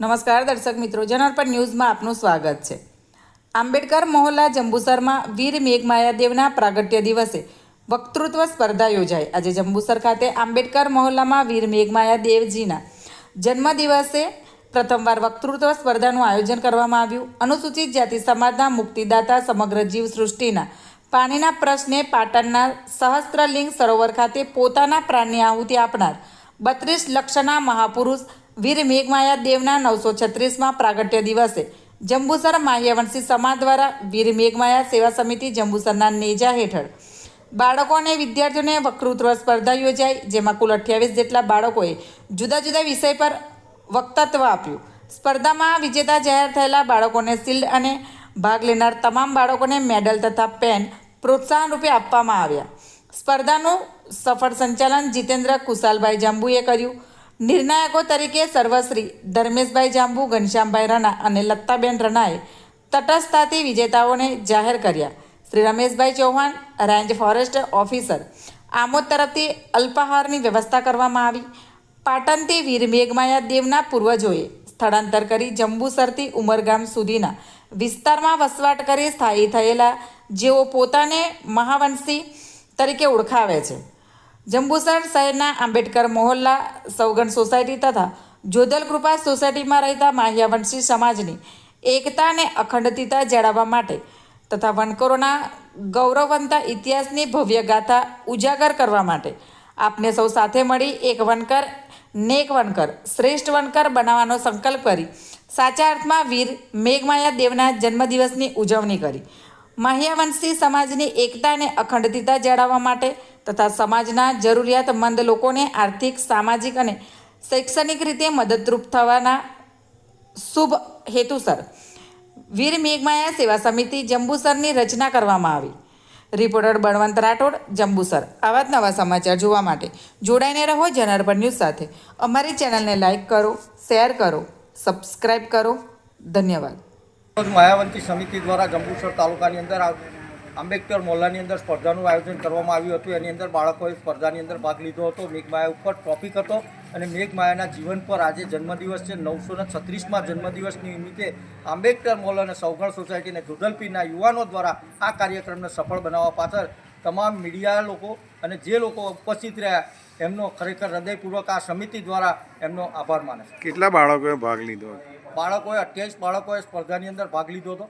નમસ્કાર દર્શક મિત્રો, જનાર્પણ ન્યૂઝમાં આપનું સ્વાગત છે. આંબેડકર મહોલ્લા જંબુસરમાં વીર મેઘમાયાદેવના પ્રાગટ્ય દિવસે વક્તૃત્વ સ્પર્ધા યોજાઈ. આજે જંબુસર ખાતે આંબેડકર મહોલ્લામાં વીર મેઘમાયાદેવજીના જન્મદિવસે પ્રથમવાર વક્તૃત્વ સ્પર્ધાનું આયોજન કરવામાં આવ્યું. અનુસૂચિત જાતિ સમાજના મુક્તિદાતા સમગ્ર જીવ સૃષ્ટિના પાણીના પ્રશ્ને પાટણના સહસ્ત્રલિંગ સરોવર ખાતે પોતાના પ્રાણની આહુતિ આપનાર બત્રીસ લક્ષના મહાપુરુષ વીર મેઘમાયા દેવના નવસો છત્રીસમાં પ્રાગટ્ય દિવસે જંબુસર માહ્યવંશી સમાજ દ્વારા વીર મેઘમાયા સેવા સમિતિ જંબુસરના નેજા હેઠળ બાળકો અને વિદ્યાર્થીઓને વક્તૃત્વ સ્પર્ધા યોજાઈ, જેમાં કુલ અઠ્યાવીસ જેટલા બાળકોએ જુદા જુદા વિષય પર વક્તત્વ આપ્યું. સ્પર્ધામાં વિજેતા જાહેર થયેલા બાળકોને શિલ્ડ અને ભાગ લેનાર તમામ બાળકોને મેડલ તથા પેન પ્રોત્સાહન રૂપે આપવામાં આવ્યા. સ્પર્ધાનું સફળ સંચાલન જીતેન્દ્ર કુશાલભાઈ જાંબુએ કર્યું. નિર્ણાયકો તરીકે સર્વશ્રી ધર્મેશભાઈ જાંબુ, ઘનશ્યામભાઈ રણા અને લતાબેન રણાએ તટસ્થતાથી વિજેતાઓને જાહેર કર્યા. Shri Rameshbhai Chauhan, range forest officer. Amod તરફથી અલ્પાહારની વ્યવસ્થા કરવામાં આવી. પાટણથી વીર મેઘમાયા દેવના પૂર્વજોએ સ્થળાંતર કરી જંબુસરથી ઉમરગામ સુધીના વિસ્તારમાં વસવાટ કરી સ્થાયી થયેલા જેઓ પોતાને મહાવંશી તરીકે ઓળખાવે છે. જંબુસર શહેરના આંબેડકર મોહલ્લા સૌગણ સોસાયટી તથા જોધલ કૃપા સોસાયટીમાં રહેતા માહ્યાવંશી સમાજની એકતા અને અખંડિતતા જાળવવા માટે તથા વનકરોના ગૌરવવંતા ઇતિહાસની ભવ્ય ગાથા ઉજાગર કરવા માટે આપને સૌ સાથે મળી એક વનકર, નેક વનકર, શ્રેષ્ઠ વનકર બનાવવાનો સંકલ્પ કરી સાચા અર્થમાં વીર મેઘમાયા દેવના જન્મદિવસની ઉજવણી કરી. માહ્યાવંશી સમાજની એકતા અને અખંડિતતા જાળવવા માટે તથા સમાજના જરૂરિયાતમંદ લોકોને આર્થિક, સામાજિક અને શૈક્ષણિક રીતે મદદરૂપ થવાના શુભ હેતુસર. વીર મેઘમાયા સેવા સમિતિ જંબુસરની રચના કરવામાં આવી. રિપોર્ટર બળવંત રાઠોડ, જંબુસર. આવા જ નવા સમાચાર જોવા માટે જોડાઈને રહો જનાર્પણ ન્યૂઝ સાથે. અમારી ચેનલને લાઇક કરો, શેર કરો સબસ્ક્રાઈબ કરો. ધન્યવાદ. માયાવંતી સમિતિ દ્વારા જંબુસર તાલુકાની અંદર આંબેડકર મોલ્લાની અંદર સ્પર્ધાનું આયોજન કરવામાં આવ્યું હતું. એની અંદર બાળકોએ સ્પર્ધાની અંદર ભાગ લીધો હતો. મેઘમાયા ઉપર ટોપિક હતો અને મેઘમાયાના જીવન પર આજે જન્મદિવસ છે. નવસો ને છત્રીસમાં જન્મદિવસ નિમિત્તે આંબેડકર મોલ અને સૌગણ સોસાયટી અને જુદલપીના યુવાનો દ્વારા આ કાર્યક્રમને સફળ બનાવવા પાછળ તમામ મીડિયા લોકો અને જે લોકો ઉપસ્થિત રહ્યા એમનો ખરેખર હૃદયપૂર્વક આ સમિતિ દ્વારા એમનો આભાર માને કેટલા બાળકોએ ભાગ લીધો? બાળકોએ અઠ્યાવીસ બાળકોએ સ્પર્ધાની અંદર ભાગ લીધો હતો.